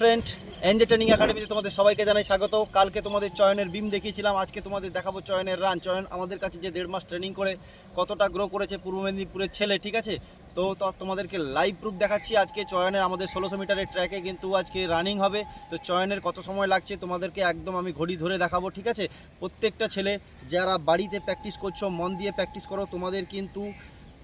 Friend NJ training একাডেমিতে তোমাদের সবাইকে জানাই স্বাগত। কালকে তোমাদের চয়নের বিম দেখিয়েছিলাম, আজকে তোমাদের দেখাবো চয়নের রান চয়ন আমাদের কাছে যে দেড় মাস ট্রেনিং করে, কতটা গ্রো করেছে পূর্ব মেদিনীপুরের ছেলে, ঠিক আছে? তো তোমাদেরকে লাইভ প্রুফ দেখাচ্ছি আজকে চয়নের আমাদের ষোলোশো মিটারের ট্র্যাকে কিন্তু আজকে রানিং হবে। তো চয়নের কত সময় লাগছে তোমাদেরকে একদম আমি ঘড়ি ধরে দেখাবো, ঠিক আছে? প্রত্যেকটা ছেলে, যারা বাড়িতে প্র্যাকটিস করছ, মন দিয়ে প্র্যাকটিস করো, তোমাদের কিন্তু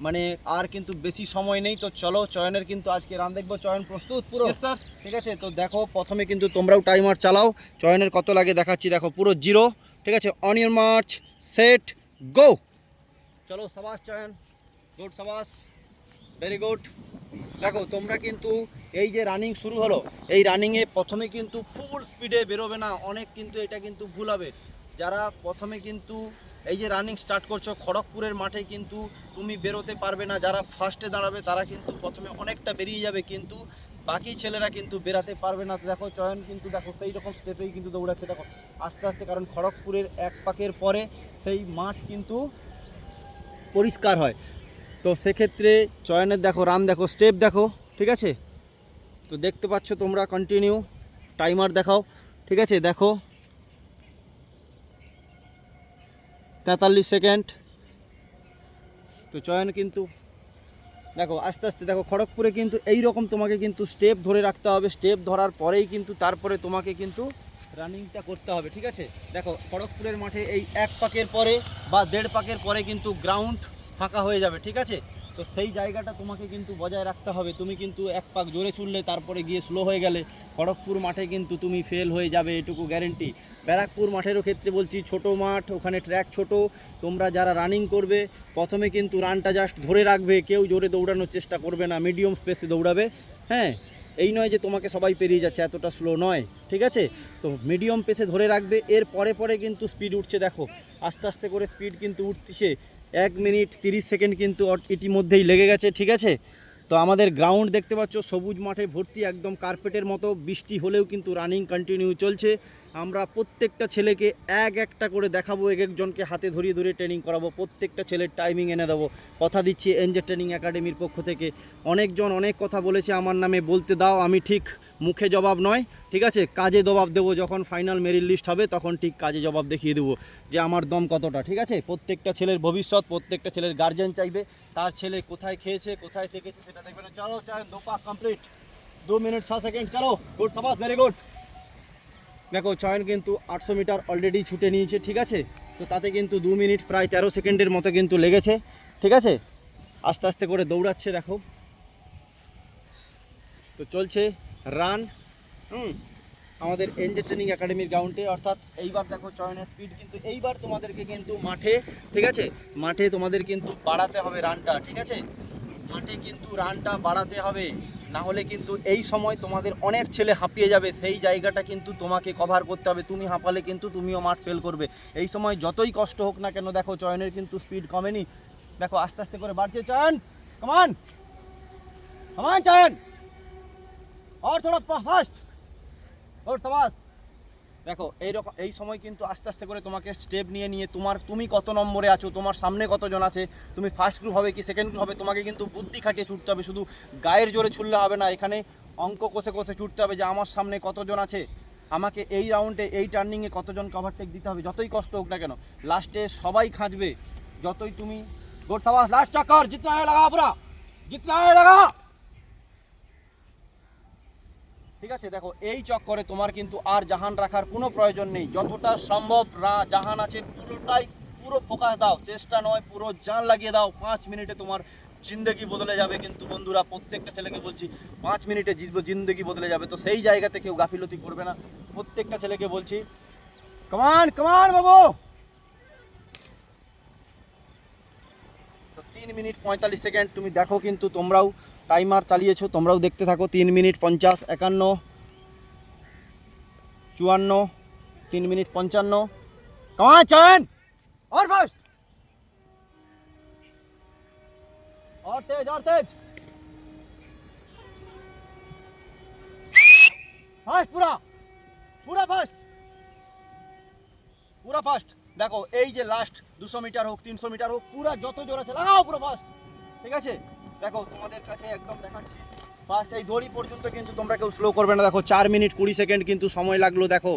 মানে আর কিন্তু বেশি সময় নেই। তো চলো চয়নের কিন্তু আজকে রান দেখব। চয়ন প্রস্তুত পুরো? স্যার ঠিক আছে? তো দেখো প্রথমে কিন্তু তোমরাও টাইমার চালাও। চয়নের কত লাগে দেখাচ্ছি। দেখো পুরো জিরো ঠিক আছে? On your march set go চলো সাবাস চয়ন। গুড সাবাস। ভেরি গুড দেখো তোমরা কিন্তু এই যে রানিং শুরু হলো এই রানিংয়ে প্রথমে কিন্তু ফুল স্পিডে বেরোবে না। অনেক কিন্তু এটা কিন্তু ভুল হবে। যারা প্রথমে কিন্তু এই যে রানিং স্টার্ট করছ, খড়গপুরের মাঠে কিন্তু তুমি বেরোতে পারবে না। যারা ফার্স্টে দাঁড়াবে, তারা কিন্তু প্রথমে অনেকটা বেরিয়ে যাবে কিন্তু বাকি ছেলেরা কিন্তু বেরাতে পারবে না। দেখো, চয়ন কিন্তু দেখো সেই রকম স্টেপেই কিন্তু দৌড়াচ্ছে। দেখো, আস্তে আস্তে, কারণ খড়গপুরের এক পাকের পরে সেই মাঠ কিন্তু পরিষ্কার হয়। তো সেক্ষেত্রে চয়নের দেখো রান দেখো স্টেপ দেখো, ঠিক আছে? তো দেখতে পাচ্ছ তোমরা কন্টিনিউ টাইমার দেখাও, ঠিক আছে? দেখো তেতাল্লিশ সেকেন্ড। তো চয়ন কিন্তু, দেখো, আস্তে আস্তে দেখো, খড়গপুরে কিন্তু এই রকম তোমাকে কিন্তু স্টেপ ধরে রাখতে হবে। স্টেপ ধরার পরেই কিন্তু তারপরে তোমাকে কিন্তু রানিংটা করতে হবে, ঠিক আছে? দেখো, খড়গপুরের মাঠে এই এক পাকের পরে বা দেড় পাকের পরে কিন্তু গ্রাউন্ড ফাঁকা হয়ে যাবে, ঠিক আছে? তো সেই জায়গাটা তোমাকে কিন্তু বজায় রাখতে হবে। তুমি কিন্তু এক পাক জোরে ছুড়লে তারপরে গিয়ে স্লো হয়ে গেলে খড়গপুর মাঠে কিন্তু তুমি ফেল হয়ে যাবে এটুকু গ্যারেন্টি ব্যারাকপুর মাঠেরও ক্ষেত্রে বলছি ছোট মাঠ, ওখানে ট্র্যাক ছোট। তোমরা যারা রানিং করবে, প্রথমে কিন্তু রানটা জাস্ট ধরে রাখবে, কেউ জোরে দৌড়ানোর চেষ্টা করবে না মিডিয়াম স্পেসে দৌড়াবে। হ্যাঁ এই নয় যে তোমাকে সবাই পেরিয়ে যাচ্ছে, এতটা স্লো নয়, ঠিক আছে? তো মিডিয়াম পেসে ধরে রাখবে, এর পরে পরে কিন্তু স্পিড উঠছে, দেখো। আস্তে আস্তে করে স্পিড কিন্তু উঠছে। এক মিনিট তিরিশ সেকেন্ড কিন্তু ইতিমধ্যেই লেগে গেছে, ঠিক আছে? তো আমাদের গ্রাউন্ড দেখতে পাচ্ছ, সবুজ মাঠে ভর্তি, একদম কার্পেটের মতো, বৃষ্টি হলেও কিন্তু রানিং কন্টিনিউ চলছে। আমরা প্রত্যেকটা ছেলেকে এক একটা করে দেখাবো, এক একজনকে হাতে ধরিয়ে ধরিয়ে ট্রেনিং করাবো, প্রত্যেকটা ছেলের টাইমিং এনে দেবো। কথা দিচ্ছি এনজে ট্রেনিং একাডেমির পক্ষ থেকে। অনেকজন অনেক কথা বলেছে, আমার নামে বলতে দাও, আমি ঠিক মুখে জবাব নয়, ঠিক আছে? কাজে জবাব দেবো যখন ফাইনাল মেরিট লিস্ট হবে, তখন ঠিক কাজে জবাব দেখিয়ে দেবো যে আমার দম কতটা, ঠিক আছে? প্রত্যেকটা ছেলের ভবিষ্যৎ, প্রত্যেকটা ছেলের গার্জেন চাইবে। তার ছেলে কোথায় খেয়েছে, কোথায় থেকেছে, সেটা দেখবে চলো চাই দো পাক কমপ্লিট দু মিনিট ছ সেকেন্ড চলো। গুড সাবাস ভেরি গুড দেখো, চয়ন কিন্তু আটশো মিটার অলরেডি ছুটে নিয়েছে, ঠিক আছে? তো তাতে কিন্তু দু মিনিট প্রায় তেরো সেকেন্ডের মতো কিন্তু লেগেছে, ঠিক আছে? আস্তে আস্তে করে দৌড়াচ্ছে, দেখো। তো চলছে। রান। হুম, আমাদের এনজে ট্রেনিং একাডেমির গ্রাউন্ডে, অর্থাৎ এইবার দেখো চয়নের স্পিড, কিন্তু এইবার তোমাদেরকে কিন্তু মাঠে, ঠিক আছে? মাঠে তোমাদের কিন্তু বাড়াতে হবে রানটা, ঠিক আছে? মাঠে কিন্তু রানটা বাড়াতে হবে। না হলে কিন্তু এই সময় তোমাদের অনেক ছেলে হাঁপিয়ে যাবে, সেই জায়গাটা কিন্তু তোমাকে কভার করতে হবে। তুমি হাঁপালে কিন্তু তুমিও মাঠ ফেল করবে। এই সময় যতই কষ্ট হোক না কেন, দেখো চয়নের কিন্তু স্পিড কমেনি। দেখো আস্তে আস্তে করে বাড়ছে, চয়ন কমান কমান চয়ন। और थोड़ा फास्ट और সাবাস দেখো এই রকম এই সময় কিন্তু আস্তে আস্তে করে তোমাকে স্টেপ নিয়ে নিয়ে তোমার তুমি কত নম্বরে আছো তোমার সামনে কতজন আছে তুমি ফার্স্ট গ্রুপ হবে কি সেকেন্ড গ্রুপ হবে তোমাকে কিন্তু বুদ্ধি খাটিয়ে ছুটতে হবে শুধু গায়ের জোরে ছুটলে হবে না এখানে অঙ্ক কষে কষে ছুটতে হবে যে আমার সামনে কতজন আছে আমাকে এই রাউন্ডে এই টার্নিংয়ে কতজনকে ওভারটেক দিতে হবে যতই কষ্ট হোক না কেন লাস্টে সবাই খাঁচবে যতই তুমি গোট সাবাস লাস্ট চক্কর জিতনা है लगा पूरा जितना ঠিক আছে? দেখো, এই চক্করে তোমার কিন্তু আর জাহান রাখার কোনো প্রয়োজন নেই। যতটা সম্ভব রা- জাহান আছে, পুরোটাই পুরো ফোকাস দাও। চেষ্টা নয়, পুরো জান লাগিয়ে দাও। পাঁচ মিনিটে তোমার জিন্দগি বদলে যাবে কিন্তু বন্ধুরা, প্রত্যেকটা ছেলেকে বলছি, পাঁচ মিনিটে জিন্দগি বদলে যাবে। তো সেই জায়গাতে কেউ গাফিলতি করবে না। প্রত্যেকটা ছেলেকে বলছি কমান কমান বাবু! তো তিন মিনিট পঁয়তাল্লিশ সেকেন্ড, তুমি দেখো কিন্তু তোমরাও টাইমার চালিয়েছো তোমরাও দেখতে থাকো তিন মিনিট পঞ্চাশ একান্ন চুয়ান্ন তিন মিনিট পঞ্চান্ন কমান চয়ন और फास्ट और तेज और तेज ফাস্ট পুরা পুরা ফাস্ট পুরা ফাস্ট দেখো এই যে লাস্ট দুশো মিটার হোক তিনশো মিটার হোক পুরা যত জোর আছে লাগাও পুরো ফাস্ট ঠিক আছে দেখো, তোমাদের কাছে একদম দেখাচ্ছি। ফার্স্ট এই দড়ি পর্যন্ত কিন্তু তোমরা কেউ স্লো করবে না। দেখো, চার মিনিট কুড়ি সেকেন্ড কিন্তু সময় লাগল, দেখো।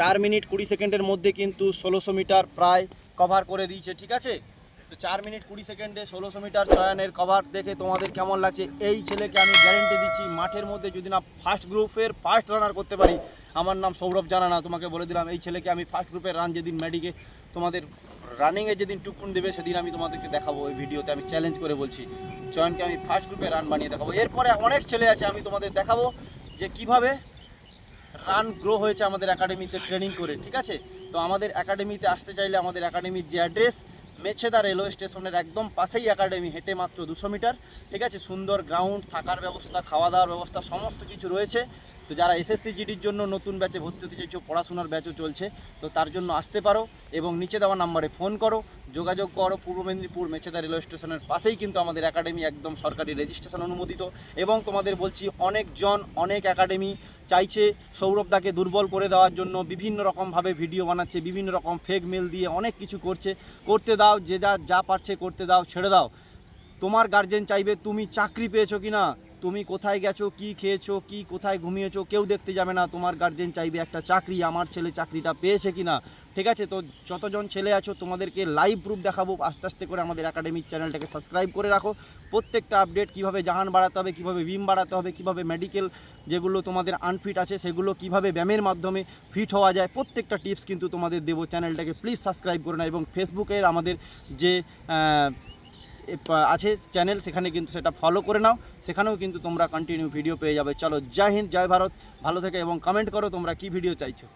চার মিনিট কুড়ি সেকেন্ডের মধ্যে কিন্তু ষোলোশো মিটার প্রায় কভার করে দিয়েছে, ঠিক আছে? তো চার মিনিট কুড়ি সেকেন্ডে ষোলোশো মিটার চয়নের কভার দেখে তোমাদের কেমন লাগছে? এই ছেলেকে আমি গ্যারেন্টি দিচ্ছি, মাঠের মধ্যে যদি না ফার্স্ট গ্রুপের ফার্স্ট রানার করতে পারি, আমার নাম সৌরভ জানা না তোমাকে বলে দিলাম, এই ছেলেকে আমি ফার্স্ট গ্রুপের রান যেদিন মেডিকে তোমাদের রানিংয়ে যেদিন টুকুন দেবে, সেদিন আমি তোমাদেরকে দেখাবো ওই ভিডিওতে। আমি চ্যালেঞ্জ করে বলছি, চয়নকে আমি ফার্স্ট গ্রুপে রান বানিয়ে দেখাবো। এরপরে অনেক ছেলে আছে, আমি তোমাদের দেখাবো যে কীভাবে রান গ্রো হয়েছে আমাদের একাডেমিতে ট্রেনিং করে, ঠিক আছে? তো আমাদের একাডেমিতে আসতে চাইলে আমাদের একাডেমির যে অ্যাড্রেস মেছেদা রেলওয়ে স্টেশনের একদম পাশেই একাডেমি হেঁটে মাত্র দুশো মিটার, ঠিক আছে? সুন্দর গ্রাউন্ড থাকার ব্যবস্থা খাওয়া দাওয়ার ব্যবস্থা, সমস্ত কিছু রয়েছে। তো যারা এসএসসি জিডির জন্য নতুন ব্যাচে ভর্তি হতে চাইছো, পড়াশোনার ব্যাচও চলছে, তো তার জন্য আসতে পারো এবং নিচে দেওয়া নাম্বারে ফোন করো, যোগাযোগ করো, পূর্ব মেদিনীপুর মেছেদা রেলওয়ে স্টেশনের পাশেই কিন্তু আমাদের একাডেমি একদম সরকারি রেজিস্ট্রেশন অনুমোদিত এবং তোমাদের বলছি অনেকজন, অনেক একাডেমি চাইছে সৌরভদাকে দুর্বল করে দেওয়ার জন্য, বিভিন্ন রকমভাবে ভিডিও বানাচ্ছে, বিভিন্ন রকম ফেক মেল দিয়ে অনেক কিছু করছে, করতে দাও, যে যা যা পারছে করতে দাও, ছেড়ে দাও। তোমার গার্জেন চাইবে তুমি চাকরি পেয়েছ কি না তুমি কোথায় গেছো, কি খেয়েছো, কি কোথায় ঘুমিয়েছো, কেউ দেখতে যাবে না, তোমার গার্জেন চাইবে একটা চাকরি, আমার ছেলে চাকরিটা পেয়েছে কি না ঠিক আছে? তো যতজন ছেলে আছো, তোমাদেরকে লাইভ প্রুফ দেখাবো, আস্তে আস্তে করে আমাদের একাডেমিক চ্যানেলটাকে সাবস্ক্রাইব করে রাখো। প্রত্যেকটা আপডেট কীভাবে জাহান বাড়াতে হবে, কীভাবে বিম বাড়াতে হবে, কীভাবে মেডিকেল যেগুলো তোমাদের আনফিট আছে, সেগুলো কীভাবে ব্যায়ামের মাধ্যমে ফিট হওয়া যায়, প্রত্যেকটা টিপস কিন্তু তোমাদের দেবো চ্যানেলটাকে প্লিজ সাবস্ক্রাইব করে নাও এবং ফেসবুকের আমাদের যে আছে চ্যানেল সেখানে কিন্তু সেটা ফলো করে নাও। সেখানেও কিন্তু তোমরা কন্টিনিউ ভিডিও পেয়ে যাবে। চলো, জয় হিন্দ, জয় ভারত। ভালো থেকে এবং কমেন্ট করো তোমরা কি ভিডিও চাইছো।